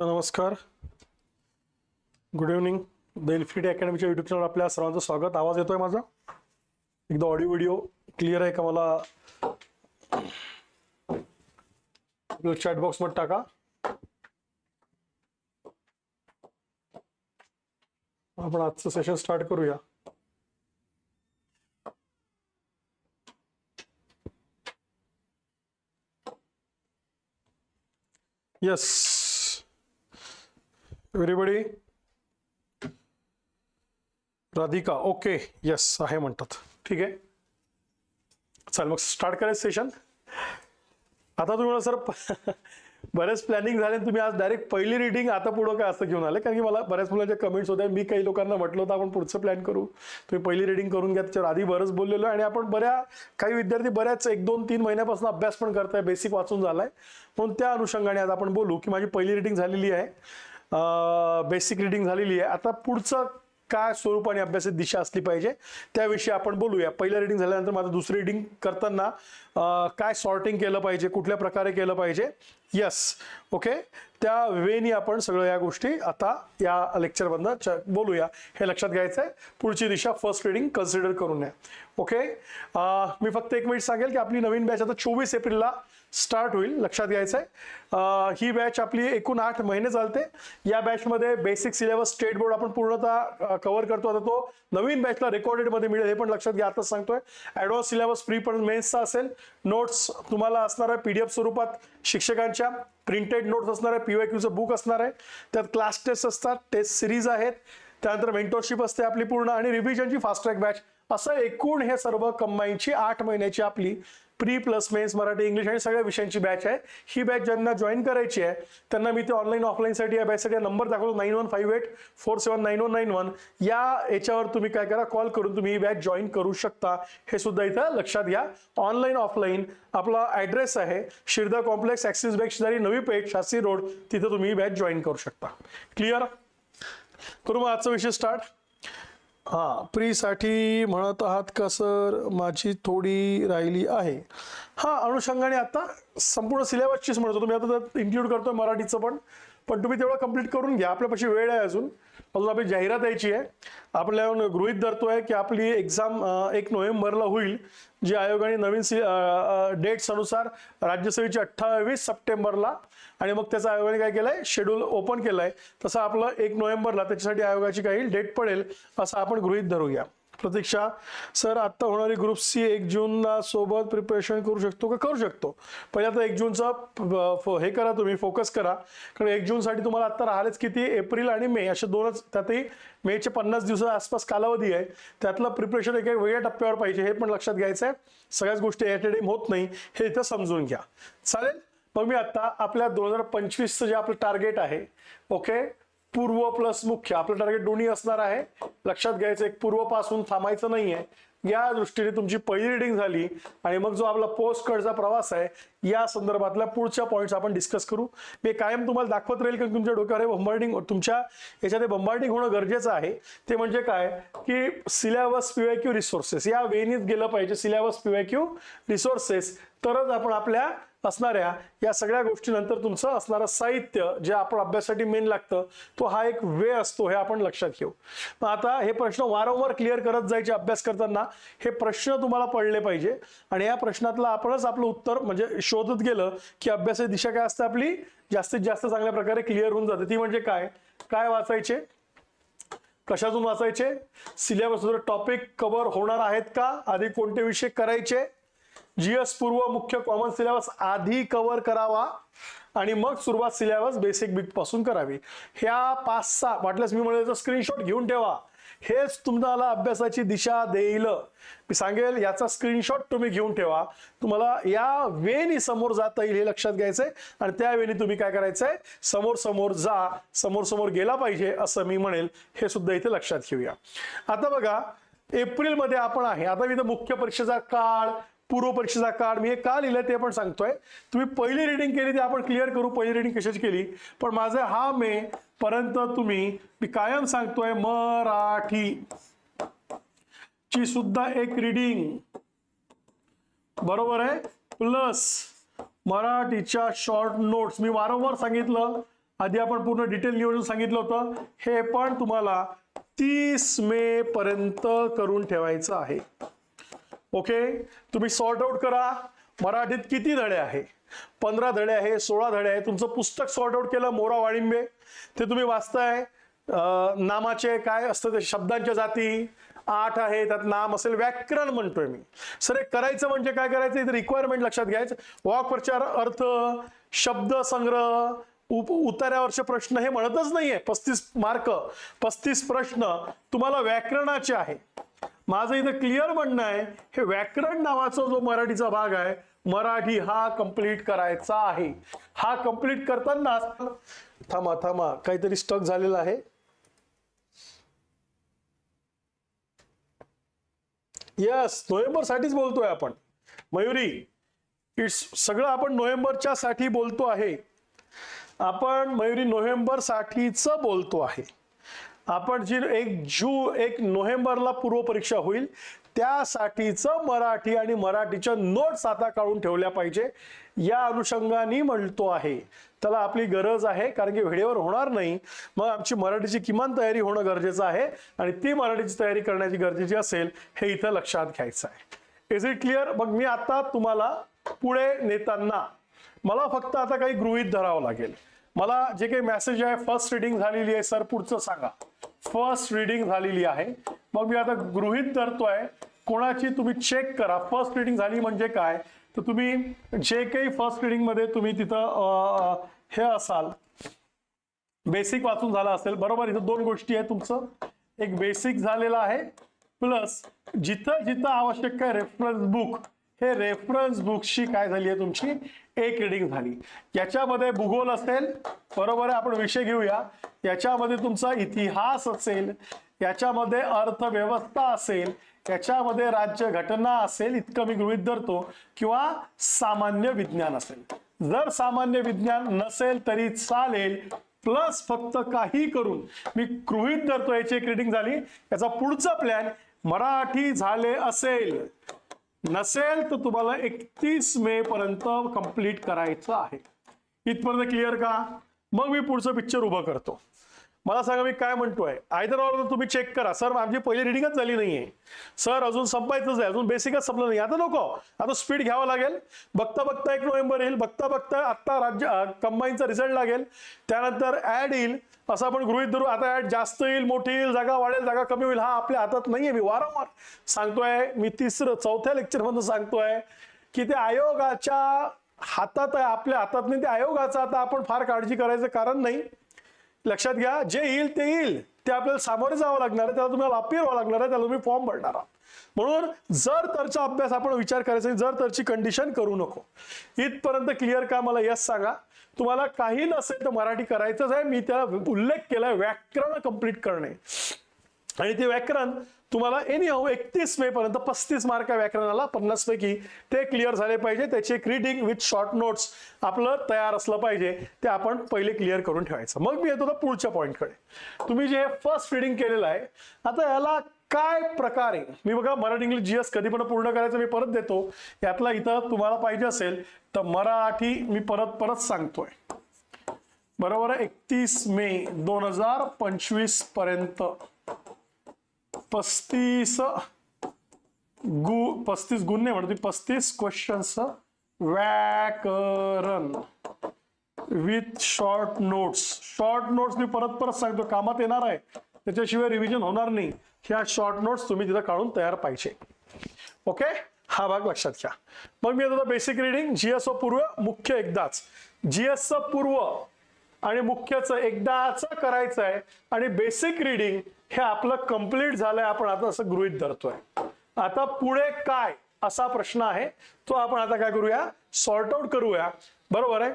नमस्कार. Good evening the infinity अकॅडमीच्या YouTube channel आपल्या सर्वांचं स्वागत. आवाज येतोय माझा? एकदा ऑडिओ व्हिडिओ क्लिअर आहे का मला? आपलं चॅट बॉक्समध्ये टाका. आपण आजचं सेशन स्टार्ट करूया. Yes everybody Radhika okay yes आहे म्हणतात. ठीक आहे? चालेल मग स्टार्ट करायचं सेशन आता तुम्ही सर बरेच प्लॅनिंग झाले तुम्ही आज डायरेक्ट पहिली रिडिंग आता पुढं काय असं घेऊन आले? कारण की मला बऱ्याच मुलांच्या कमेंट्स होत्या. मी काही लोकांना म्हटलं होतं आपण पुढचं प्लॅन करू. तुम्ही पहिली रिडिंग करून घ्या. त्याच्यावर आधी बरंच बोललेलो आणि आपण बऱ्या काही विद्यार्थी बऱ्याच एक दोन तीन महिन्यापासून अभ्यास पण करताय. बेसिक वाचून झालाय. म्हणून त्या अनुषंगाने आज आपण बोलू की माझी पहिली रिडिंग झालेली आहे. बेसिक रिडिंग झालेली आहे. आता पुढचं काय स्वरूपाने अभ्यासाची दिशा असली पाहिजे त्याविषयी आपण बोलूया. पहिलं रिडिंग झाल्यानंतर माझं दुसरी रिडिंग करताना काय सॉर्टिंग केलं पाहिजे कुठल्या प्रकारे केलं पाहिजे? यस ओके त्या वेनी आपण सगळं या गोष्टी आता या लेक्चरमधनं च बोलूया. हे लक्षात घ्यायचं आहे पुढची दिशा फर्स्ट रिडिंग कन्सिडर करून या. ओके मी फक्त एक मिनिट सांगेल की आपली नवीन बॅच आता चोवीस एप्रिलला स्टार्ट होईल लक्षात घ्यायचं आहे ही बॅच आपली एकूण आठ महिने चालते. या बॅचमध्ये बेसिक सिलेबस स्टेट बोर्ड आपण पूर्णतः कव्हर करतो. आता तो नवीन बॅचला रेकॉर्डेडमध्ये मिळेल हे पण लक्षात घ्या. आताच सांगतोय ॲडव्हान्स सिलेबस प्री पण मेन्सचा असेल. नोट्स तुम्हाला असणार आहे पी डी एफ स्वरूपात शिक्षकांच्या प्रिंटेड नोट्स असणार आहे पीवाय क्यूचं बुक असणार आहे. त्यात क्लास टेस्ट असतात टेस्ट सिरीज आहेत. त्यानंतर मेंटोरशिप असते आपली पूर्ण. आणि रिव्हिजनची फास्ट ट्रॅक बॅच. असं एकूण हे सर्व कंबाईनची आठ महिन्याची आपली pre plus mains Marathi English आणि सगळ्या विषयांची बॅच आहे. ही बॅच ज्यांना जॉईन करायची आहे त्यांना मी ते ऑनलाईन ऑफलाईनसाठी या बॅचसाठी नंबर दाखवतो nine one five eight four seven nine one nine one या याच्यावर तुम्ही काय करा कॉल करून तुम्ही ही बॅच जॉईन करू शकता. हे सुद्धा इथं लक्षात घ्या. ऑनलाईन ऑफलाईन आपला ॲड्रेस आहे शिरदा कॉम्प्लेक्स ॲक्सिस बँक शेजारी नवी पेठ शास्त्री रोड. तिथं तुम्ही ही बॅच जॉईन करू शकता. क्लिअर करू मग आजचा विषय स्टार्ट हां प्रीसाठी म्हणत आहात का सर? माझी थोडी राहिली आहे. हां अनुषंगाने आता संपूर्ण सिलेबसचीच म्हणतो तुम्ही आता त्यात इन्क्लूड करतोय मराठीचं पण. पण तुम्ही तेवढं कंप्लीट करून घ्या. आपल्यापाशी वेळ आहे अजून. परंतु आपली जाहिरात यायची आहे. आपल्या गृहित आहे की आपली एक्झाम एक नोव्हेंबरला होईल जी आयोगाने नवीन सी डेट्स अनुसार राज्यसेवेची अठ्ठावीस सप्टेंबरला आणि मग त्याचा आयोगाने काय केलं आहे शेड्यूल ओपन केलं आहे तसं आपलं एक नोव्हेंबरला त्याच्यासाठी आयोगाची काही डेट पडेल असं आपण गृहित धरूया. प्रतीक्षा सर आत्ता होणारी ग्रुप सी एक जूनला सोबत प्रिपरेशन करू शकतो का? करू शकतो. पहिले आता एक जूनचा हे करा तुम्ही फोकस करा. कारण एक जूनसाठी तुम्हाला आत्ता राहिलेच किती? एप्रिल आणि मे असे दोनच त्यातही मेचे पन्नास दिवसा आसपास कालावधी आहे. त्यातलं प्रिपरेशन एक वेगळ्या टप्प्यावर पाहिजे हे पण लक्षात घ्यायचं आहे. सगळ्याच गोष्टी ॲट ए टाइम होत नाही हे इथं समजून घ्या. चालेल? मग मी आत्ता आपल्या दोन हजार पंचवीसचं जे आपलं टार्गेट आहे ओके पूर्व प्लस मुख्य. आपलं टार्गेट दोन्ही असणार आहे. लक्षात घ्यायचं एक पूर्वपासून थांबायचं नाहीये. या दृष्टीने तुमची पहिली रिडिंग झाली आणि मग जो आपला पोस्ट कडचा प्रवास आहे या संदर्भातल्या पुढच्या पॉईंट्स आपण डिस्कस करू. मी कायम तुम्हाला दाखवत राहील की तुमच्या डोक्यावर बंबार्डिंग तुमच्या याच्यात बंबार्डिंग होणं गरजेचं आहे. ते म्हणजे काय? की सिलेबस पीवायक्यू रिसोर्सेस या वेनीत गेलं पाहिजे सिलेबस पीवायक्यू रिसोर्सेस तरच आपण आपल्या असणाऱ्या या सगळ्या गोष्टीनंतर तुमचं असणारं साहित्य जे आपण अभ्यासासाठी मेन लागतं तो हा एक वे असतो हे आपण लक्षात घेऊ. मग आता हे प्रश्न वारंवार क्लिअर करत जायचे अभ्यास करताना हे प्रश्न तुम्हाला पडले पाहिजे आणि या प्रश्नातलं आपणच आपलं उत्तर म्हणजे शोधत गेलं की अभ्यासाची दिशा काय असते आपली जास्तीत जास्त चांगल्या प्रकारे क्लिअर होऊन जाते. ती म्हणजे काय? काय वाचायचे? कशातून वाचायचे? सिलेबस टॉपिक कव्हर होणार आहेत का? आधी कोणते विषय करायचे? जीएस पूर्व मुख्य कॉमन सिलेबस आधी कव्हर करावा आणि मग सुरुवात सिलेबस बेसिक बिटपासून करावी. ह्या पाच सहा वाटल्यास मी म्हणजे स्क्रीनशॉट घेऊन ठेवा. हेच तुम्हाला अभ्यासाची दिशा देईल. मी सांगेल याचा स्क्रीनशॉट तुम्ही घेऊन ठेवा. तुम्हाला या वेनी समोर जाता येईल हे लक्षात घ्यायचंय. आणि त्या वेळी तुम्ही काय करायचंय? समोर समोर जा समोर समोर गेला पाहिजे असं मी म्हणेल. हे सुद्धा इथे लक्षात घेऊया. आता बघा एप्रिलमध्ये आपण आहे. आता मी इथं मुख्य परीक्षेचा काळ पूर्व परीक्षेचा काळ मी हे का लिहिलं ते पण सांगतोय. तुम्ही पहिली रिडिंग केली ती आपण क्लिअर करू पहिली रिडिंग कशाची केली? पण माझं हा मे पर्यंत तुम्ही मी कायम सांगतोय मराठी ची सुद्धा एक रिडिंग बरोबर आहे? प्लस मराठीच्या शॉर्ट नोट्स मी वारंवार सांगितलं. आधी आपण पूर्ण डिटेल निवडून सांगितलं होतं. हे पण तुम्हाला तीस मे पर्यंत करून ठेवायचं आहे. ओके तुम्ही सॉर्ट आउट करा. मराठीत किती धडे आहे? पंधरा धडे आहे सोळा धडे आहे. तुमचं पुस्तक सॉर्ट आउट केलं मोरा वाळिंबे ते तुम्ही वाचताय. नामाचे काय असतं ते शब्दांच्या जाती? आठ आहे त्यात नाम असेल व्याकरण म्हणतोय मी. सर हे करायचं म्हणजे काय करायचं? इथे रिक्वायरमेंट लक्षात घ्यायचं. वाक्प्रचार अर्थ शब्द संग्रह उप उतार्यावरचे प्रश्न हे म्हणतच नाहीये. पस्तीस मार्क पस्तीस प्रश्न तुम्हाला व्याकरणाचे आहे. माझं इथं क्लिअर म्हणणं आहे हे व्याकरण नावाचा जो मराठीचा भाग आहे मराठी हा कंप्लीट करायचा आहे. हा कंप्लीट करताना थांबा थांबा काहीतरी स्टक झालेला आहे. यस नोव्हेंबर साठीच बोलतोय आपण. मयुरी इट्स सगळं आपण नोव्हेंबरच्या साठी बोलतो आहे. आपण मयुरी नोव्हेंबर साठीच बोलतो आहे. आपण जी एक जू एक नोव्हेंबरला पूर्वपरीक्षा होईल त्यासाठीचं मराठी आणि मराठीच्या नोट्स आता काढून ठेवल्या पाहिजे. या अनुषंगाने म्हणतो आहे. त्याला आपली गरज आहे कारण की वेळेवर होणार नाही. मग आमची मराठीची किमान तयारी होणं गरजेचं आहे आणि ती मराठीची तयारी करण्याची गरजेची असेल हे इथं लक्षात घ्यायचं आहे. इज इट क्लिअर मग मी आता तुम्हाला पुढे नेताना मला फक्त आता काही गृहीत धरावं लागेल. मला जे काही मेसेज आहे फर्स्ट रिडिंग झालेली आहे सर पुढचं सांगा. फर्स्ट रिडिंग झालेली आहे. मग मी आता गृहित धरतोय कोणाची तुम्ही चेक करा. फर्स्ट रिडिंग झाली म्हणजे काय? तर तुम्ही जे काही फर्स्ट रिडिंगमध्ये तुम्ही तिथं हे असाल. बेसिक वाचून झालं असेल. बरोबर इथं दोन गोष्टी आहेत तुमचं. एक बेसिक झालेलं आहे प्लस जिथं जिथं आवश्यक आहे रेफरन्स बुक हे रेफरन्स बुकशी काय झाली आहे तुमची? एक रिडिंग झाली. याच्यामध्ये भूगोल असेल बरोबर आहे आपण विषय घेऊया. याच्यामध्ये तुमचा इतिहास असेल याच्यामध्ये अर्थव्यवस्था असेल याच्यामध्ये राज्य घटना असेल इतकं मी गृहीत धरतो किंवा सामान्य विज्ञान असेल. जर सामान्य विज्ञान नसेल तरी चालेल प्लस फक्त काही करून. मी गृहित धरतो याची एक रिडिंग झाली. याचा पुढचा प्लॅन मराठी झाले असेल. नसेल तर तुम्हाला एकतीस मे पर्यंत कंप्लीट करायचं आहे. इथपर्यंत क्लिअर का? मग मी पुढचं पिक्चर उभं करतो. मला सांगा मी काय म्हणतोय? आयदर ऑर तुम्ही चेक करा. सर आमची पहिली रिडिंगच झाली नाहीये. सर अजून संपायचंच आहे. अजून बेसिकच संपलं नाही आता नको. आता स्पीड घ्यावं लागेल. बघता बघता एक नोव्हेंबर येईल. बघता बघता आत्ता राज्य कंबाईनचा रिझल्ट लागेल. त्यानंतर ऍड येईल. असं आपण गृहित धरू. आता ऍड जास्त येईल मोठी येईल जागा वाढेल जागा कमी होईल हा आपल्या हातात नाहीये. मी वारंवार सांगतोय मी तिसरं चौथ्या लेक्चरमधून सांगतोय की ते आयोगाच्या हातात आहे. आपल्या हातात नाही ते आयोगाचं आता आपण फार काळजी करायचं कारण नाही. लक्षात घ्या जे येईल ते येईल. ते आपल्याला सामोरे जावं लागणार आहे त्याला तुम्हाला अपील व्हावं लागणार आहे त्याला तुम्ही फॉर्म भरणार आहात. म्हणून जर तरचा अभ्यास आपण विचार करायचा जर तरची कंडिशन करू नको. इथपर्यंत क्लिअर का मला यस सांगा? तुम्हाला काही नसेल तर मराठी करायचंच आहे मी त्याला उल्लेख केलाय व्याकरण कंप्लीट करणे. आणि ते व्याकरण तुम्हाला एनी हाऊ एकतीस मे पर्यंत पस्तीस मार्क व्याकरणाला पन्नास पैकी ते क्लिअर झाले पाहिजे. त्याची एक रिडिंग विथ शॉर्ट नोट्स आपलं तयार असलं पाहिजे. ते आपण पहिले क्लिअर करून ठेवायचं. मग मी येतो आता पुढच्या पॉईंटकडे तुम्ही जे फर्स्ट रिडिंग केलेलं आहे आता याला काय प्रकारे मी बघा मराठी इंग्लिश जीएस कधी पण पूर्ण करायचं मी परत देतो. यातला इथं तुम्हाला पाहिजे असेल तर मराठी मी परत परत सांगतोय. बरोबर आहे? एकतीस मे दोन हजार पंचवीसपर्यंत. पस्तीस गु पस्तीस गुण नाही म्हणते पस्तीस क्वेश्चन्स व्याकरण. With short notes short notes मी परत परत सांगतो कामात येणार आहे. त्याच्याशिवाय रिव्हिजन होणार नाही. ह्या शॉर्ट नोट्स तुम्ही तिथं काढून तयार पाहिजे. ओके हा भाग लक्षात घ्या. मग मी आता बेसिक रिडिंग जीएसओ पूर्व मुख्य एकदाच. जीएसचं पूर्व आणि मुख्यचं एकदाच करायचं आहे आणि बेसिक रिडिंग हे आपलं कंप्लीट झालंय आपण आता असं गृहित धरतोय. आता पुढे काय असा प्रश्न आहे तो आपण आता काय करूया? सॉर्ट आउट करूया. बरोबर आहे?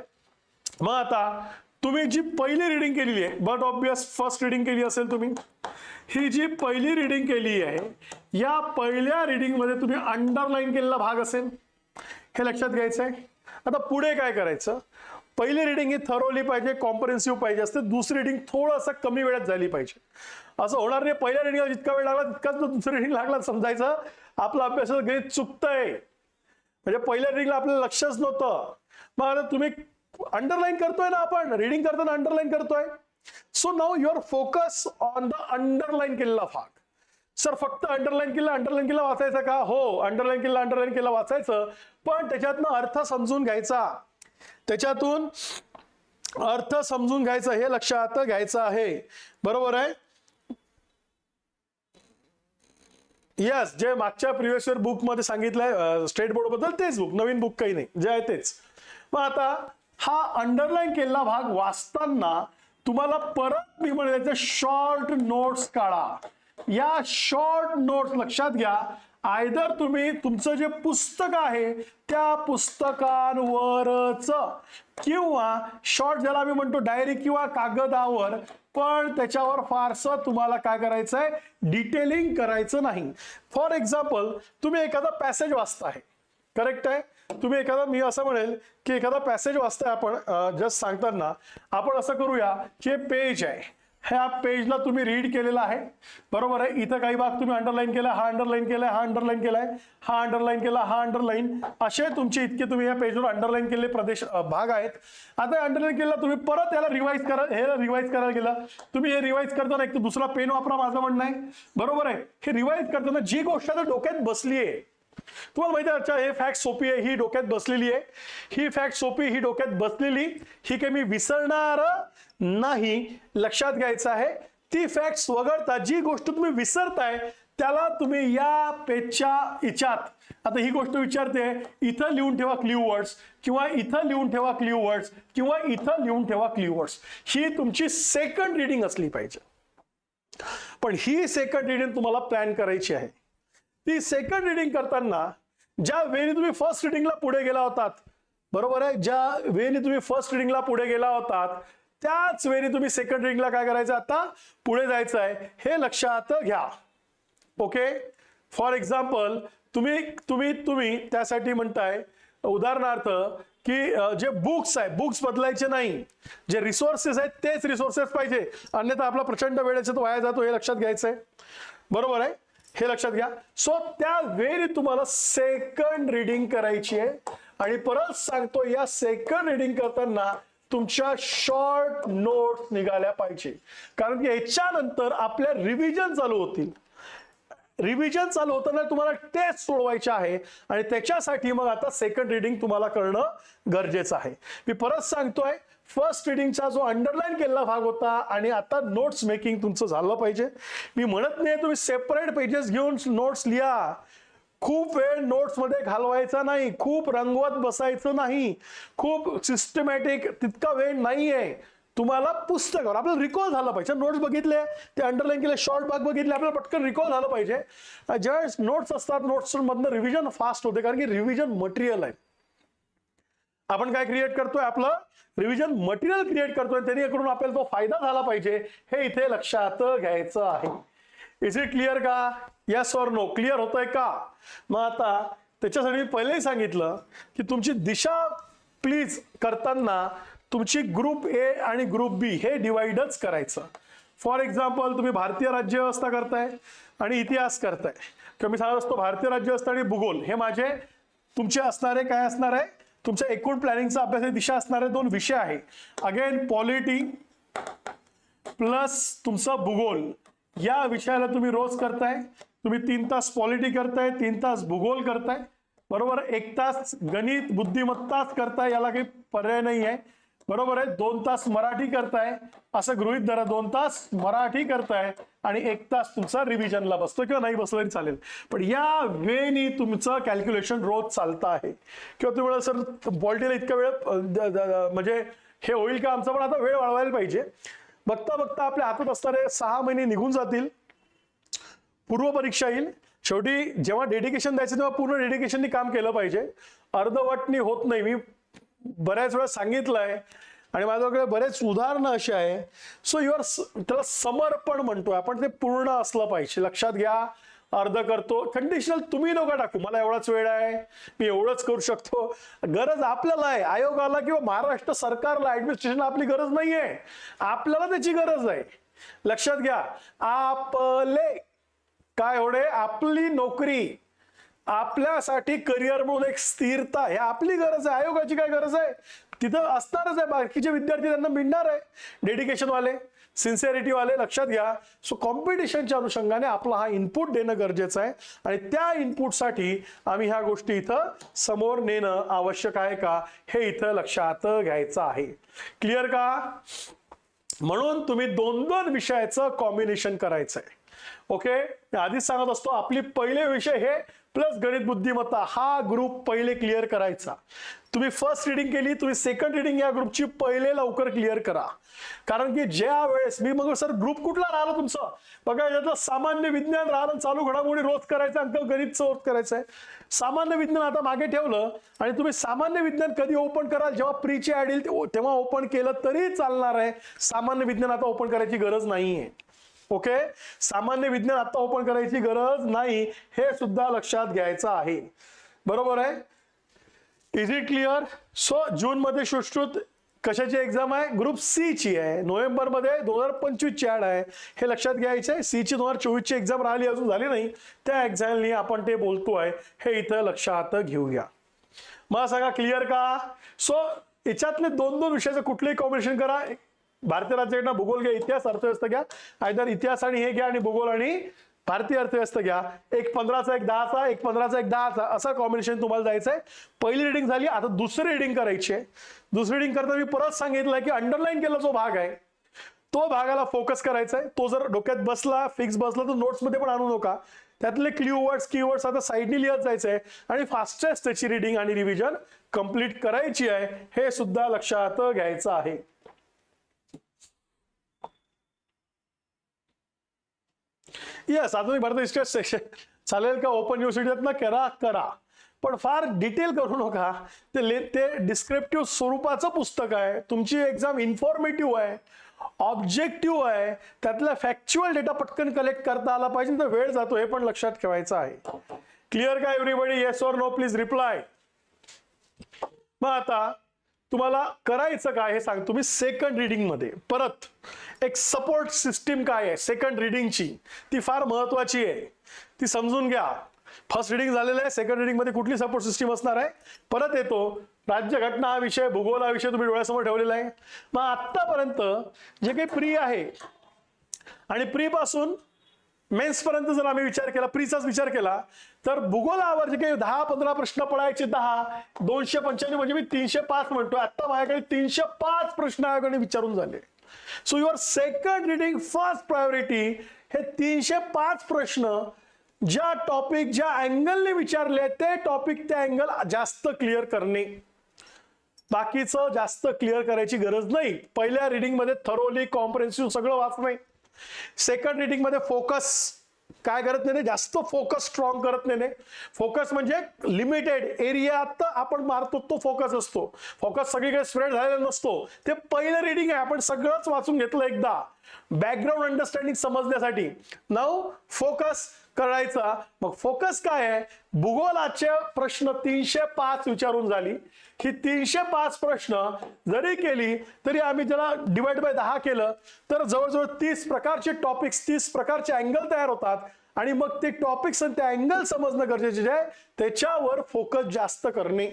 मग आता तुम्ही जी पहिली रिडिंग केलेली आहे बट ऑब्विस फर्स्ट रिडिंग केली असेल तुम्ही ही जी पहिली रिडिंग केली आहे या पहिल्या रिडिंगमध्ये तुम्ही अंडरलाईन केलेला भाग असेल. हे लक्षात घ्यायचं आहे आता पुढे काय करायचं? पहिली रिडिंग ही थरोली पाहिजे कॉम्प्रेन्सिव्ह पाहिजे असते. दुसरी रिडिंग थोडंसं कमी वेळात झाली पाहिजे. असं होणार नाही. पहिल्या रिडिंगला जितका वेळ लागला तितकाच दुसरी रिडिंग लागला. समजायचं आपलं अभ्यासाचं गणित चुकतंय. म्हणजे पहिल्या रिडिंगला आपल्याला लक्षच नव्हतं. मग आता तुम्ही अंडरलाईन करतोय ना आपण. रिडिंग करताना अंडरलाईन करतोय. So now your focus on the underline केलेला भाग. सर फक्त अंडरलाईन केला अंडरलाईन केला वाचायचं का? हो अंडरलाईन केला अंडरलाईन केला वाचायचं. पण त्याच्यातनं अर्थ समजून घ्यायचा. त्याच्यातून अर्थ समजून घ्यायचं हे लक्षात घ्यायचं आहे. बरोबर आहे? यस जे मागच्या प्रिव्हियस इयर बुकमध्ये सांगितलंय स्टेट बोर्डबद्दल तेच बुक नवीन बुक काही नाही जे आहे तेच. मग आता हा अंडरलाईन केलेला भाग वाचताना तुम्हाला परत मी म्हणायचं शॉर्ट नोट्स काढा. या शॉर्ट नोट्स लक्षात घ्या आयदर तुम्ही तुमचं जे पुस्तक आहे त्या पुस्तकांवरच. किंवा शॉर्ट ज्याला आम्ही म्हणतो डायरी किंवा कागदावर पण त्याच्यावर फारसं तुम्हाला काय करायचं आहे डिटेलिंग करायचं नाही. फॉर एक्झाम्पल तुम्ही एखादा पॅसेज वाचताय. करेक्ट आहे? तुम्ही एखादा मी असं म्हणेल की एखादा पॅसेज वाचताय आपण जस्ट सांगताना आपण असं करूया की पेज आहे. ह्या पेजला तुम्ही रीड केलेला आहे. बरोबर आहे? इथं काही भाग तुम्ही अंडरलाईन केला हा अंडरलाईन केलाय हा अंडरलाईन केलाय हा अंडरलाईन केला हा अंडरलाईन असे तुमचे इतके तुम्ही या पेजवर अंडरलाईन केलेले प्रदेश भाग आहेत. आता अंडरलाईन केला तुम्ही परत याला रिवाईज करा हे रिवाईज करायला गेला. तुम्ही हे रिवाईज करताना एक तर दुसरा पेन वापरा माझं म्हणणं आहे. बरोबर आहे? हे रिवाईज करताना जी गोष्ट आता डोक्यात बसली आहे तुम्हाला माहिती आहे अच्छा हे फॅक्ट सोपी आहे ही डोक्यात बसलेली आहे. ही फॅक्ट सोपी ही डोक्यात बसलेली ही काही मी विसरणार नाही लक्षात घ्यायचं आहे. ती फॅक्ट वगळता जी गोष्ट तुम्ही विसरताय त्याला तुम्ही या पेजच्या हिच्यात आता ही गोष्ट विचारते इथं लिहून ठेवा क्ल्यू वर्ड्स किंवा इथं लिहून ठेवा क्ल्यू वर्ड्स किंवा इथं लिहून ठेवा क्ल्यू वर्ड्स ही तुमची सेकंड रिडिंग असली पाहिजे. पण ही सेकंड रिडिंग तुम्हाला प्लॅन करायची आहे. ती सेकंड रिडिंग करताना ज्या वेळी तुम्ही फर्स्ट रिडिंगला पुढे गेला होतात बरोबर आहे? ज्या वेळी तुम्ही फर्स्ट रिडिंगला पुढे गेला होतात त्याच वेळी तुम्ही सेकंड रिंगला काय करायचं आता? पुढे जायचं आहे. हे लक्षात घ्या. ओके फॉर एक्झाम्पल तुम्ही तुम्ही तुम्ही त्यासाठी म्हणताय उदाहरणार्थ की जे बुक्स आहे बुक्स बदलायचे नाही. जे रिसोर्सेस आहेत तेच रिसोर्सेस पाहिजे. अन्यथा आपला प्रचंड वेळेचा तो वाया जातो हे लक्षात घ्यायचं आहे बरोबर आहे? हे लक्षात घ्या. सो त्या वेळी तुम्हाला सेकंड रिडिंग करायची आहे. आणि परत सांगतो या सेकंड रिडिंग करताना तुमच्या शॉर्ट नोट्स निघाल्या पाहिजे. कारण की याच्यानंतर आपल्या रिव्हिजन चालू होतील. रिव्हिजन चालू होताना तुम्हाला टेस्ट सोडवायचे आहे. आणि त्याच्यासाठी मग आता सेकंड रिडिंग तुम्हाला करणं गरजेचं आहे. मी परत सांगतोय फर्स्ट रिडिंगचा जो अंडरलाईन केलेला भाग होता आणि आता नोट्स मेकिंग तुमचं झालं पाहिजे. मी म्हणत नाही तुम्ही सेपरेट पेजेस घेऊन नोट्स लिहा. खूप वेळ नोट्समध्ये घालवायचा नाही खूप रंगवत बसायचं नाही खूप सिस्टमॅटिक तितका वेळ नाहीये. तुम्हाला पुस्तकावर आपल्याला रिकॉल झालं पाहिजे. नोट्स बघितले ते अंडरलाईन केले शॉर्ट भाग बघितले आपल्याला पटकन रिकॉल झालं पाहिजे. ज्यावेळेस नोट्स असतात नोट्समधनं रिव्हिजन फास्ट होते कारण की रिव्हिजन मटेरियल आहे. आपण काय क्रिएट करतोय? आपलं रिव्हिजन मटेरियल क्रिएट करतोय त्याने आपल्याला तो फायदा झाला पाहिजे. हे इथे लक्षात घ्यायचं आहे. इज इट क्लिअर का? या ऑर नो क्लिअर होतंय का? मग आता त्याच्यासाठी मी पहिलेही सांगितलं की तुमची दिशा प्लीज करताना तुमची ग्रुप ए आणि ग्रुप बी हे डिवाइडच करायचं. फॉर एक्झाम्पल तुम्ही भारतीय राज्यव्यवस्था करताय आणि इतिहास करताय. किंवा मी सांगत असतो भारतीय राज्यव्यवस्था आणि भूगोल हे माझे तुमचे असणारे काय असणार आहे? तुमच्या एकूण प्लॅनिंगचा अभ्यास दिशा असणारे दोन विषय आहे. अगेन पॉलिटी प्लस तुमचा भूगोल. या विषयाला तुम्ही रोज करताय तुम्ही तीन तास पॉलिटी करताय तीन तास भूगोल करताय बरोबर? एक तास गणित बुद्धिमत्ताच करताय याला काही पर्याय नाही आहे बरोबर आहे? दोन तास मराठी करताय असं गृहित धरा. दोन तास मराठी करताय आणि एक तास तुमचा रिव्हिजनला बसतो किंवा नाही बसलं तरी चालेल. पण या वेनी तुमचं कॅल्क्युलेशन रोज चालतं आहे. किंवा तुम्ही सर बॉल्टीला इतका वेळ म्हणजे हे होईल का आमचा? पण आता वेळ वाढवायला पाहिजे. बघता बघता आपल्या हातात असणारे सहा महिने निघून जातील. पूर्व परीक्षा येईल. शेवटी जेव्हा डेडिकेशन द्यायचं तेव्हा पूर्ण डेडिकेशननी काम केलं पाहिजे. अर्धवटनी होत नाही. मी बऱ्याच वेळा सांगितलं आहे आणि माझ्याकडे बरेच उदाहरणं अशी आहे. सो युअर त्याला समर्पण म्हणतोय. आपण ते पूर्ण असलं पाहिजे. लक्षात घ्या. अर्ध करतो. कंडिशनल तुम्ही नका टाकू. मला एवढाच वेळ आहे. मी एवढंच करू शकतो. गरज आपल्याला आहे. आयोगाला किंवा महाराष्ट्र सरकारला ऍडमिनिस्ट्रेशनला आपली गरज नाहीये. आपल्याला त्याची गरज आहे लक्षात घ्या. आपले काय होणे आपली नोकरी आपल्यासाठी करिअर म्हणून एक स्थिरता हे आपली गरज आहे. आयोगाची काय गरज आहे? तिथं असणारच आहे. बाकीचे विद्यार्थी त्यांना मिळणार आहे. डेडिकेशनवाले वाले सिन्सिअरिटी वाले लक्षात घ्या. सो कॉम्पिटिशनच्या अनुषंगाने आपला हा इनपुट देणं गरजेचं आहे. आणि त्या इनपुटसाठी आम्ही ह्या गोष्टी इथं समोर नेणं आवश्यक आहे का हे इथं लक्षात घ्यायचं आहे. क्लिअर का? म्हणून तुम्ही दोन दोन विषयाचं कॉम्बिनेशन करायचं आहे ओके मी आधीच सांगत असतो आपली पहिले विषय हे प्लस गणित बुद्धिमत्ता हा ग्रुप पहिले क्लिअर करायचा. तुम्ही फर्स्ट रिडिंग केली तुम्ही सेकंड रिडिंग या ग्रुपची पहिले लवकर क्लिअर करा. कारण की ज्या वेळेस मी मग सर ग्रुप कुठला राहिला तुमचं? बघा यातलं सामान्य विज्ञान राहिलं चालू घडामोडी रोज करायचं अंक गणितचं रोज करायचं आहे सामान्य विज्ञान आता मागे ठेवलं आणि तुम्ही सामान्य विज्ञान कधी ओपन कराल? जेव्हा प्रीची ॲड येईल तेव्हा ओपन केलं तरी चालणार आहे. सामान्य विज्ञान आता ओपन करायची गरज नाही आहे ओके? सामान्य विज्ञान आता ओपन करायची गरज नाही. हे सुद्धा लक्षात घ्यायचं आहे. बरोबर आहे? इज इट क्लिअर सो जून मध्ये सुश्रुत कशाची एक्झाम आहे? ग्रुप सी ची आहे. नोव्हेंबरमध्ये दोन हजार पंचवीस ची ऍड आहे. हे लक्षात घ्यायचं आहे. सी ची दोन हजार चोवीस ची एक्झाम राहिली अजून झाली नाही. त्या एक्झामनी आपण ते बोलतोय हे इथं लक्षात घेऊया. मला सांगा क्लिअर का? सो याच्यातले दोन दोन विषयाचं कुठलेही कॉम्बिनेशन करा. भारतीय राज्यघटना भूगोल घ्या इतिहास अर्थव्यवस्था घ्या. आयदर इतिहास आणि हे घ्या आणि भूगोल आणि भारतीय अर्थव्यवस्था घ्या. एक पंधराचा एक दहाचा एक पंधराचा एक दहाचा असं कॉम्बिनेशन तुम्हाला जायचं आहे. पहिली रिडिंग झाली आता दुसरी रिडिंग करायची आहे. दुसरी रिडिंग करता मी परत सांगितलं की अंडरलाईन केला जो भाग आहे तो भागाला फोकस करायचा आहे. तो जर डोक्यात बसला फिक्स बसला तर नोट्समध्ये पण आणू नका. त्यातले क्ल्यू वर्ड्स कीवर्ड्स आता साईडनी लिहत जायचं आहे आणि फास्टेस्ट त्याची रिडिंग आणि रिव्हिजन कंप्लीट करायची आहे हे सुद्धा लक्षात घ्यायचं आहे. येस आधुनिक भारत हिस्ट्री सेक्शन चालेल का? ओपन युनिव्हर्सिटीत करा करा. पण फार डिटेल करू नका. ते ले ते डिस्क्रिप्टिव्ह स्वरूपाचं पुस्तक आहे. तुमची एक्झाम इन्फॉर्मेटिव्ह आहे. ऑब्जेक्टिव्ह आहे. त्यातला फॅक्च्युअल डेटा पटकन कलेक्ट करता आला पाहिजे. तर वेळ जातो हे पण लक्षात ठेवायचं आहे. क्लिअर का everybody yes or no please reply मग आता तुम्हाला करायचं काय हे सांग तुम्ही सेकंड रिडिंगमध्ये परत एक सपोर्ट सिस्टीम काय आहे? सेकंड रिडिंगची ती फार महत्वाची आहे. ती समजून घ्या. फर्स्ट रिडिंग झालेलं आहे सेकंड रिडिंगमध्ये कुठली सपोर्ट सिस्टीम असणार आहे? परत येतो. राज्यघटना हा विषय भूगोल हा विषय तुम्ही डोळ्यासमोर ठेवलेला आहे. मग आतापर्यंत जे काही प्री आहे आणि प्री पासून मेन्सपर्यंत जर आम्ही विचार केला प्रीचाच विचार केला तर भूगोलावर जे काही दहा पंधरा प्रश्न पडायचे दहा दोनशे पंच्याण्णव म्हणजे मी तीनशे पाच म्हणतोय. आता माझ्याकडे तीनशे पाच प्रश्न आयोगाने विचारून झाले. So your second reading first priority हे तीनशे पाच प्रश्न ज्या टॉपिक ज्या अँगलने विचारले ते टॉपिक त्या अँगल जास्त क्लिअर करणे. बाकीचं जास्त क्लिअर करायची गरज नाही. पहिल्या रिडिंगमध्ये थरोली कॉम्प्रेन्सिव्ह सगळं वाचणे. सेकंड रिडिंगमध्ये फोकस काय करत नाही जास्त फोकस स्ट्रॉंग करत नाही फोकस म्हणजे लिमिटेड एरियात आपण मारतो तो फोकस असतो. फोकस सगळीकडे स्प्रेड झालेला नसतो. ते पहिलं रिडिंग आहे आपण सगळंच वाचून घेतलं एकदा. बॅकग्राऊंड अंडरस्टँडिंग समजण्यासाठी. नऊ फोकस करायचा मग फोकस काय आहे? भूगोलाचे प्रश्न तीनशे पाच विचारून झाली. ही तीनशे पाच प्रश्न जरी केली तरी आम्ही त्याला डिवाइड बाय दहा केलं. तर जवळजवळ तीस प्रकारचे टॉपिक्स तीस प्रकारचे अँगल तयार होतात. आणि मग ते टॉपिक्स आणि ते अँगल समजणं गरजेचे आहे त्याच्यावर फोकस जास्त करणे.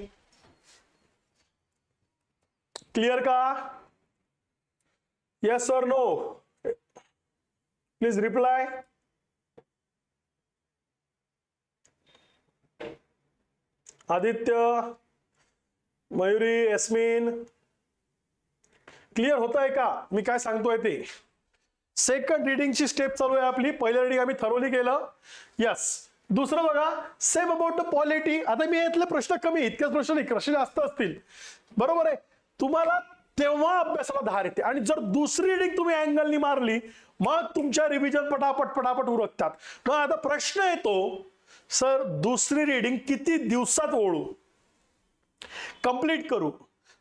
क्लिअर का? Yes sir no please reply Aditya Mayuri Yasmin. Clear होत आहे का? मी काय सांगतोय ते? सेकंड रिडिंगची स्टेप चालू आहे आपली. पहिलं रिडिंग आम्ही ठरवली केलं. यस दुसरं बघा सेम अबाउट द पॉलिटी आता मी यातले प्रश्न कमी इतकेच प्रश्न नाही प्रश्न जास्त असतील? बरोबर आहे? तुम्हाला तेव्हा अभ्यासाला धार येते. आणि जर दुसरी रिडिंग तुम्ही अँगलनी मारली मग तुमच्या रिव्हिजन पटापट पटापट उरकतात. मग आता प्रश्न येतो सर दुसरी रिडिंग किती दिवसात ओळू? कंप्लीट करू.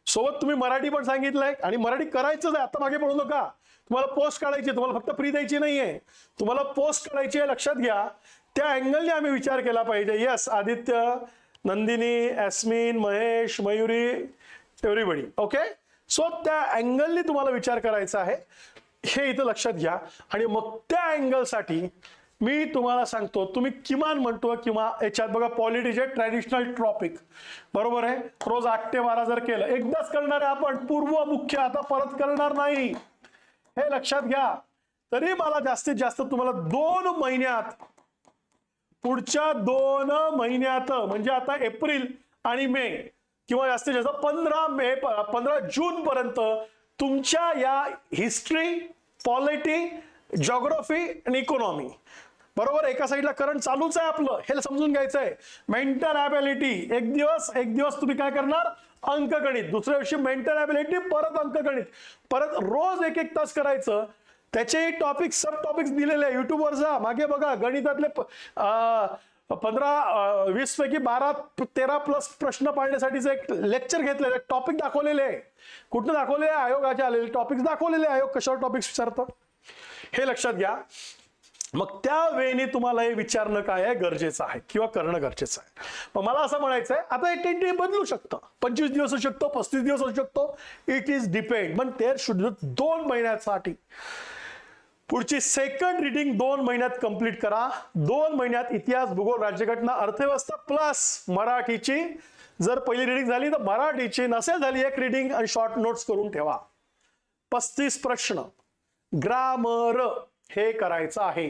सोबत तुम्ही मराठी पण सांगितलंय आणि मराठी करायचंच आहे. आता मागे पडू नका. तुम्हाला पोस्ट काढायची तुम्हाला फक्त फ्री द्यायची नाहीये. तुम्हाला पोस्ट काढायची आहे. लक्षात घ्या. त्या अँगलने आम्ही विचार केला पाहिजे. Yes Aditya Nandini Asmin Mahesh Mayuri everybody okay so त्या अँगलने तुम्हाला विचार करायचा आहे. हे इथं लक्षात घ्या. आणि मग त्या अँगलसाठी मी तुम्हाला सांगतो तुम्ही किमान म्हणतो किंवा याच्यात बघा पॉलिटीचे ट्रॅडिशनल ट्रॉपिक बरोबर आहे? रोज आठ ते बारा जर केलं एकदाच करणार आहे आपण. पूर्व मुख्य आता परत करणार नाही. हे लक्षात घ्या. तरी मला जास्तीत जास्त तुम्हाला दोन महिन्यात पुढच्या दोन महिन्यात म्हणजे आता एप्रिल आणि मे किंवा जास्तीत जास्त पंधरा मे पंधरा जून पर्यंत तुमच्या या हिस्ट्री पॉलिटी जॉग्रफी आणि इकॉनॉमी बरोबर एका साईडला करंट चालूच आहे आपलं हे समजून घ्यायचं आहे मेंटल ॲबिलिटी एक दिवस एक दिवस तुम्ही काय करणार? अंकगणित. दुसऱ्या दिवशी मेंटल ॲबिलिटी परत अंकगणित. परत रोज एक एक तास करायचं. त्याचे टॉपिक सब टॉपिक्स दिलेले आहे. युट्यूबवर जा. मागे बघा गणितातले पंधरा वीस पैकी बारा तेरा प्लस प्रश्न पाळण्यासाठीचं एक लेक्चर घेतलेलं आहे. टॉपिक दाखवलेले आहे. कुठं दाखवले आहे? आयोगाचे आलेले टॉपिक्स दाखवलेले आयोग कशावर टॉपिक्स विचारतं? हे लक्षात घ्या. मग त्या वेळेने तुम्हाला हे विचारणं काय आहे? गरजेचं आहे किंवा करणं गरजेचं आहे. मग मला असं म्हणायचं आहे आता हे टेंटिव्ह बदलू शकतं. पंचवीस दिवस असू शकतो पस्तीस दिवस असू शकतो. इट इज डिपेंड पण ते शुद्ध दोन महिन्यासाठी. पुढची सेकंड रिडिंग दोन महिन्यात कंप्लीट करा. दोन महिन्यात इतिहास भूगोल राज्यघटना अर्थव्यवस्था प्लस मराठीची. जर पहिली रिडिंग झाली तर मराठीची. नसेल झाली एक रिडिंग आणि शॉर्ट नोट्स करून ठेवा. पस्तीस प्रश्न. ग्रामर हे करायचं आहे.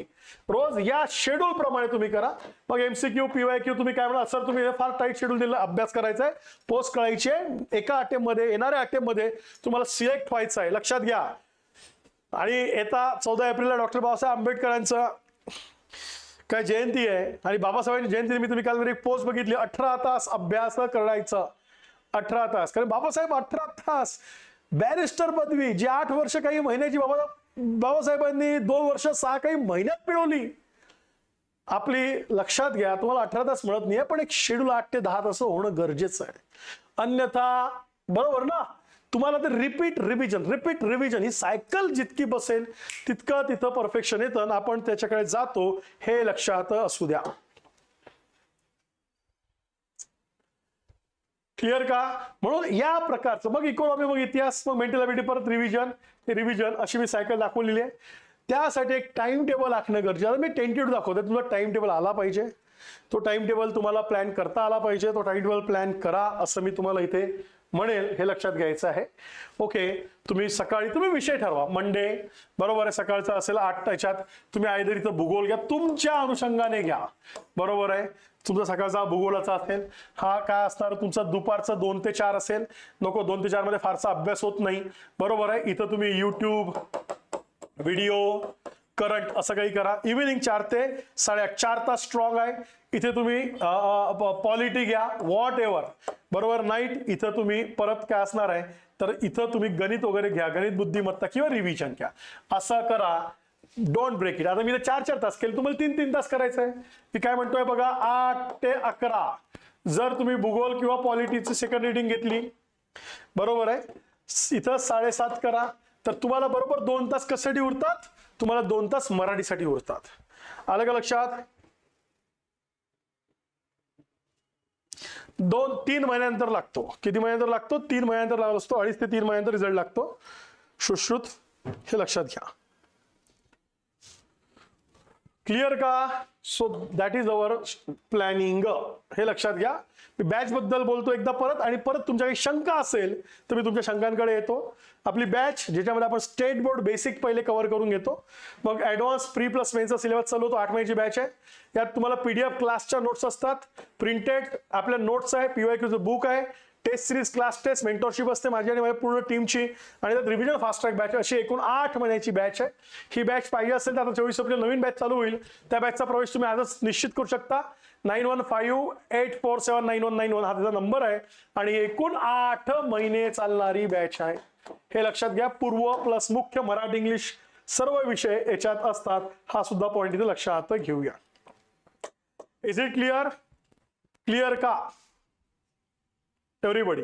रोज या शेड्यूल प्रमाणे तुम्ही करा. मग एमसीक्यू पीवाय क्यू तुम्ही काय म्हणा सर तुम्ही हे फार टाईट शेड्यूल दिलं अभ्यास करायचा आहे. पोस्ट कळायची आहे एका अटेम्पमध्ये येणाऱ्या अटेम्पमध्ये तुम्हाला सिलेक्ट व्हायचं आहे. लक्षात घ्या. आणि येता चौदा एप्रिलला डॉक्टर बाबासाहेब आंबेडकरांचं काय जयंती आहे. आणि बाबासाहेबांची जयंती मी तुम्ही काल एक पोस्ट बघितली. अठरा तास अभ्यास करायचा. अठरा तास. कारण बाबासाहेब अठरा तास बॅरिस्टर पदवी जी आठ वर्ष काही महिन्याची बाबा बाबासाहेबांनी दोन वर्ष सहा काही महिन्यात मिळवली आपली लक्षात घ्या तुम्हाला अठरा तास मिळत नाही पण एक शेड्यूल आठ ते दहा तास होणं गरजेचं आहे. अन्यथा बरोबर ना? तुम्हाला ते रिपीट रिव्हिजन रिपीट रिव्हिजन ही सायकल जितकी बसेल तितकं तिथं परफेक्शन येतं आणि आपण त्याच्याकडे जातो हे लक्षात असू द्या. क्लिअर का? म्हणून या प्रकारचं मग इकॉनॉमी मग इतिहास मग मेंटल ॲबिलिटी परत रिव्हिजन हे रिव्हिजन अशी मी सायकल दाखवलेली आहे. त्यासाठी एक टाइम टेबल आखणं गरजेचं. आहे. मी टेंटेटिव्ह दाखवते तुमचा टाइम टेबल आला पाहिजे. तो टाइम टेबल तुम्हाला प्लॅन करता आला पाहिजे. तो टाइम टेबल प्लॅन करा असं मी तुम्हाला इथे म्हणेल. हे लक्षात घ्यायचं आहे. ओके तुम्ही सकाळी तुम्ही विषय ठरवा. मंडे बरोबर आहे सकाळचा असेल आठ त्याच्यात तुम्ही आयदर इथं भूगोल घ्या. तुमच्या अनुषंगाने घ्या. बरोबर आहे. तुमचा सकाळचा भूगोलाचा असेल. हा काय असणार? तुमचा दुपारचा दोन ते चार असेल. नको दोन ते चारमध्ये फारसा अभ्यास होत नाही. बरोबर आहे? इथं तुम्ही युट्यूब व्हिडिओ करंट असं काही करा. इव्हिनिंग चार ते साडेआठ चार तास स्ट्रॉंग आहे. इथे तुम्ही पॉलिटी घ्या. वॉट एव्हर बरोबर? नाईट इथं तुम्ही परत काय असणार आहे? तर इथं तुम्ही गणित वगैरे घ्या. गणित बुद्धिमत्ता किंवा रिव्हिजन घ्या. असं करा. डोंट ब्रेक इट आता मी चार चार तास केले. तुम्हाला तीन तीन तास करायचं आहे मी काय म्हणतोय बघा आठ ते अकरा. जर तुम्ही भूगोल किंवा पॉलिटीची सेकंड रिडिंग घेतली बरोबर आहे? इथं साडेसात करा. तर तुम्हाला बरोबर दोन तास कशासाठी उरतात? तुम्हाला दोन तास मराठीसाठी उरतात. आलं का लक्षात? दोन तीन महिन्यानंतर लागतो. किती महिन्यानंतर लागतो? तीन महिन्यानंतर लागत असतो. अडीच ते तीन महिन्यानंतर रिझल्ट लागतो. सुश्रुत हे लक्षात घ्या. क्लिअर का? So that is our planning हे लक्षात घ्या. मी बॅच बद्दल बोलतो एकदा परत आणि परत तुमच्या काही शंका असेल तर मी तुमच्या शंकांकडे येतो. आपली बॅच ज्याच्यामध्ये आपण स्टेट बोर्ड बेसिक पहिले कव्हर करून घेतो. मग ऍडव्हान्स प्री प्लस मेनचा सिलेबस चालवतो. आठ महिन्याची बॅच आहे. यात तुम्हाला पीडीएफ क्लासच्या नोट्स असतात. प्रिंटेड आपल्या नोट्स आहे पीवाय क्यूचं बुक आहे. Test series class test mentorship असते माझी आणि माझ्या पूर्ण टीमची आणि त्यात रिव्हिजन फास्ट ट्रॅक बॅच अशी एकूण आठ महिन्याची बॅच आहे. ही बॅच पाहिजे असेल तर आता चोवीस एप्रिल नवीन बॅच चालू होईल. त्या बॅचचा प्रवेश तुम्ही आजच निश्चित करू शकता. Nine one five eight four seven nine one nine one हा त्याचा नंबर आहे. आणि एकूण आठ महिने चालणारी बॅच आहे. हे लक्षात घ्या पूर्व प्लस मुख्य मराठी इंग्लिश सर्व विषय याच्यात असतात. हा सुद्धा पॉईंट इथे लक्षात घेऊया. इज इट क्लिअर क्लिअर का? एव्हरीबडी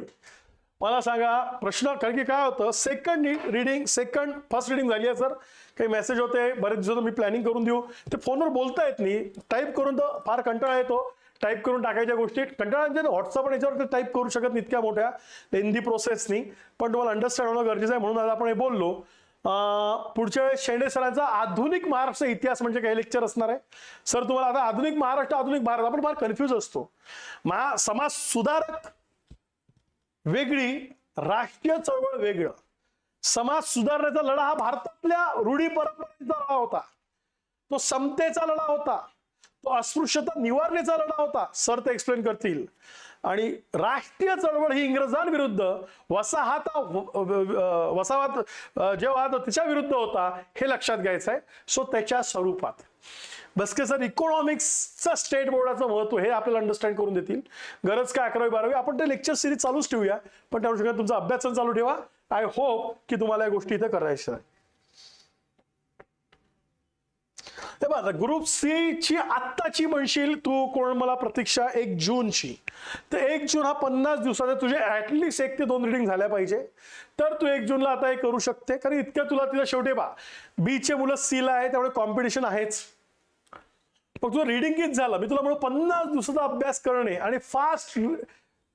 मला सांगा प्रश्न कारण की काय होतं second reading second first reading झाली आहे सर काही मेसेज होते बरेच दिवस मी प्लॅनिंग करून देऊ. ते फोनवर बोलता येत नाही. टाईप करून तर फार कंटाळा येतो. टाईप करून टाकायच्या गोष्टी. कंटाळा म्हणजे व्हॉट्सअप आणि याच्यावर टाईप करू शकत नाही इतक्या मोठ्या. लेंदी प्रोसेसनी पण तुम्हाला अंडरस्टँड होणं गरजेचं आहे. म्हणून आज आपण हे बोललो. पुढच्या वेळेस शेंडे सरांचा आधुनिक महाराष्ट्र इतिहास म्हणजे काही लेक्चर असणार आहे. सर तुम्हाला आता आधुनिक महाराष्ट्र आधुनिक भारत आपण फार कन्फ्यूज असतो. महा समाज सुधारक वेगळी राष्ट्रीय चळवळ वेगळं. समाज सुधारण्याचा लढा हा भारतातल्या रूढी परंपरेचा लढा होता. तो समतेचा लढा होता. तो अस्पृश्यता निवारण्याचा लढा होता सर ते एक्सप्लेन करतील. आणि राष्ट्रीय चळवळ ही इंग्रजांविरुद्ध वसाहता वसाहत जेव्हा त्याच्या तिच्या विरुद्ध होता हे लक्षात घ्यायचं आहे सो त्याच्या स्वरूपात. बसके सर इकॉनॉमिक्सचं स्टेट बोर्डाचं महत्त्व हे आपल्याला अंडरस्टँड करून देतील. गरज काय अकरावी बारावी? आपण ते लेक्चर सिरीज चालूच ठेवूया. पण त्या अनुषंगाने तुमचा अभ्यास पण चालू ठेवा. आय होप की तुम्हाला या गोष्टी इथे करायच्या आहे बघा ग्रुप सी ची आत्ताची म्हणशील तू कोण मला प्रतीक्षा? एक जूनची तर एक जून हा पन्नास दिवसाचा तुझे ऍटलिस्ट एक ते दोन रिडिंग झाल्या पाहिजे. तर तू एक जूनला आता हे करू शकते. कारण इतक्या तुला तिला शेवटी बा बीचे मुलं सीला आहे त्यामुळे कॉम्पिटिशन आहेच. फक्त तुझं रिडिंग किती झालं? मी तुला म्हणून पन्नास दिवसाचा अभ्यास करणे आणि फास्ट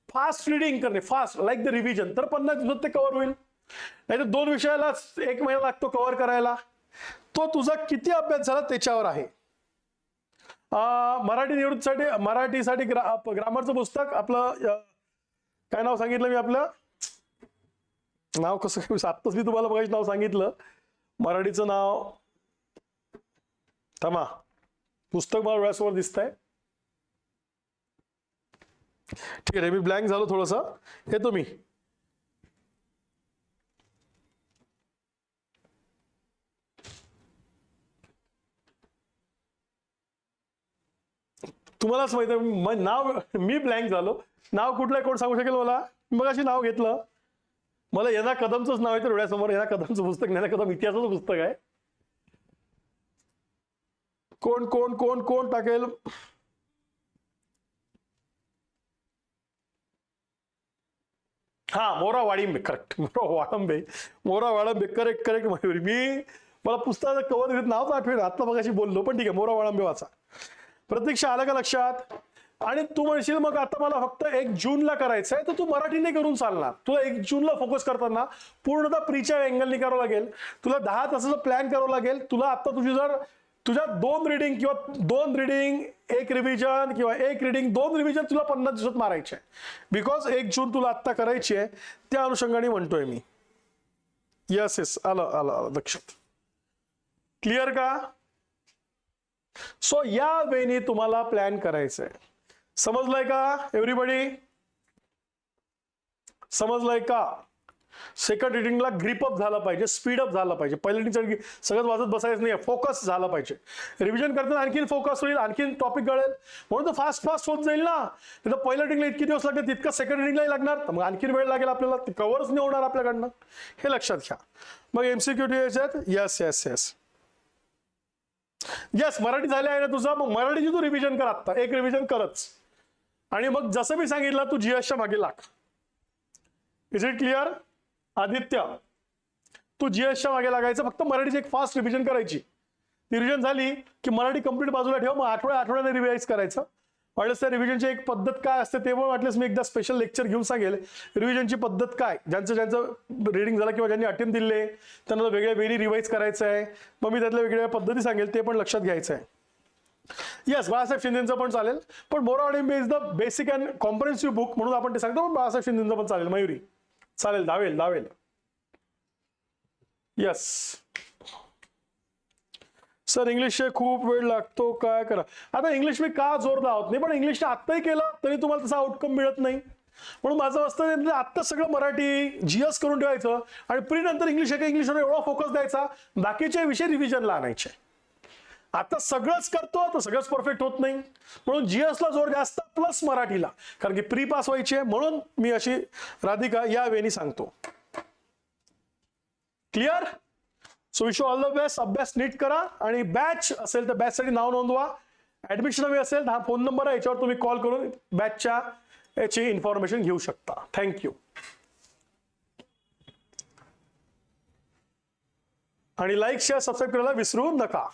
फास्ट रिडिंग करणे फास्ट लाईक द रिव्हिजन तर पन्नास दिवसात ते कव्हर होईल. नाही तर दोन विषयाला एक महिना लागतो कव्हर करायला. तो तुझा किती अभ्यास झाला त्याच्यावर आहे? मराठी निवृत्तीसाठी मराठीसाठी ग्रा ग्रामरचं पुस्तक आपलं काय नाव सांगितलं मी आपलं? नाव कसं काय आत्ताच मी तुम्हाला बघायचं नाव सांगितलं. मराठीचं नाव थांबा. पुस्तक मला डोळ्यासमोर दिसत आहे ठीक आहे मी ब्लँक झालो थोडस. येतो मी. तुम्हालाच माहिती आहे नाव मी ब्लँक झालो. नाव कुठलं आहे कोण सांगू शकेल मला? मग अशी नाव घेतलं. मला येना कदमचंच नाव येतं डोळ्यासमोर येना कदमचं पुस्तक नाही कदम इतिहासाचं पुस्तक आहे. कोण कोण कोण कोण टाकेल? हा मोरा वाडिंबे correct Mora Walambe Mora Walambe correct correct Mayuri मी मला पुस्तकाचं कवर घेत नाव तर आठवेल आता मगाशी बोललो पण ठीक आहे मोरा वाळंबे वाचा. प्रतीक्षा आलं का लक्षात? आणि तू म्हणशील मग आता मला फक्त एक जूनला करायचं आहे तर तू मराठीने करून चालणार. तुला एक जूनला फोकस करताना पूर्णतः प्रीच्या अँगलनी करावं लागेल. तुला दहा तासाचा प्लॅन करावं लागेल. तुला आता तुझी जर तुझ्या दोन रिडिंग किंवा दोन रिडिंग एक रिव्हिजन किंवा एक रिडिंग दोन रिव्हिजन तुला पन्नास दिवसात मारायचे आहे बिकॉज एक जून तुला आत्ता करायची आहे त्या अनुषंगाने म्हणतोय मी. यस येस आलं आलं आलं. लक्षात. क्लिअर का? सो या वेनी तुम्हाला प्लॅन करायचंय. समजलंय का एव्हरीबडी समजलंय का? सेकंड रिडिंगला ग्रीपअप झाला पाहिजे स्पीडअप झाला पाहिजे. पहिल्या रिडिंग सगळं वाजत बसायचं नाही फोकस झाला पाहिजे. रिव्हिजन करताना आणखीन फोकस होईल आणखीन टॉपिक कळेल म्हणून तर फास्ट फास्ट होत जाईल ना. तर पहिल्या रिडिंगला इतके दिवस लागते तितकं सेकंड रिडिंगलाही लागणार. तर मग आणखीन वेळ लागेल आपल्याला ते कव्हरच नाही होणार आपल्याकडनं. हे लक्षात घ्या. मग एमसीक्यू याच्यात yes yes yes yes Marathi झाले आहे ना तुझं मग मराठीची तू रिव्हिजन कर आत्ता. एक रिव्हिजन करच. आणि मग जसं मी सांगितलं तू जीएसच्या मागे लाग. इज इट क्लिअर आदित्य तू जीएसच्या मागे लागायचं फक्त मराठीची एक फास्ट रिव्हिजन करायची. ती रिव्हिजन झाली की मराठी कंप्लीट बाजूला ठेव मग आठवड्या आठवड्याने रिव्हाइज करायचं. वाटल्यास त्या रिव्हिजनची एक पद्धत काय असते ते पण वाटल्यास मी एकदा स्पेशल लेक्चर घेऊन सांगेल. रिव्हिजनची पद्धत काय? ज्यांचं ज्यांचं रिडिंग झालं किंवा ज्यांनी अटेम्प दिले त्यांना वेगळ्या वेळी रिवाईज करायचं आहे. मग मी त्यातल्या वेगळ्या पद्धती सांगेल ते पण लक्षात घ्यायचं आहे. येस बाळासाहेब शिंदेचं पण चालेल. पण Mora ऑडिम is the basic and comprehensive book म्हणून आपण ते सांगतो पण बाळासाहेब शिंदेचं पण चालेल मयुरी. चालेल दावेल दावेल यस सर इंग्लिश खूप वेळ लागतो काय करा? आता इंग्लिश मी का जोर लावत नाही पण इंग्लिशने आत्ताही केलं तरी तुम्हाला तसा आउटकम मिळत नाही. म्हणून माझं असतं म्हणजे आत्ता सगळं मराठी जीएस करून ठेवायचं आणि प्री नंतर इंग्लिश एका इंग्लिशवर एवढा फोकस द्यायचा बाकीचे विषय रिव्हिजनला आणायचे. आता सगळंच करतो तर सगळंच परफेक्ट होत नाही. म्हणून जीएसला जोर जास्त प्लस मराठीला. कारण की प्री पास व्हायची आहे म्हणून मी अशी राधिका या वेळी सांगतो. Clear so wish all the best अभ्यास नीट करा आणि बॅच असेल तर बॅचसाठी नाव नोंदवा. ऍडमिशन हवी असेल तर हा फोन नंबर आहे याच्यावर तुम्ही कॉल करून बॅचच्या याची इन्फॉर्मेशन घेऊ शकता. थँक्यू आणि लाईक शेअर सबस्क्राईब करायला विसरू नका.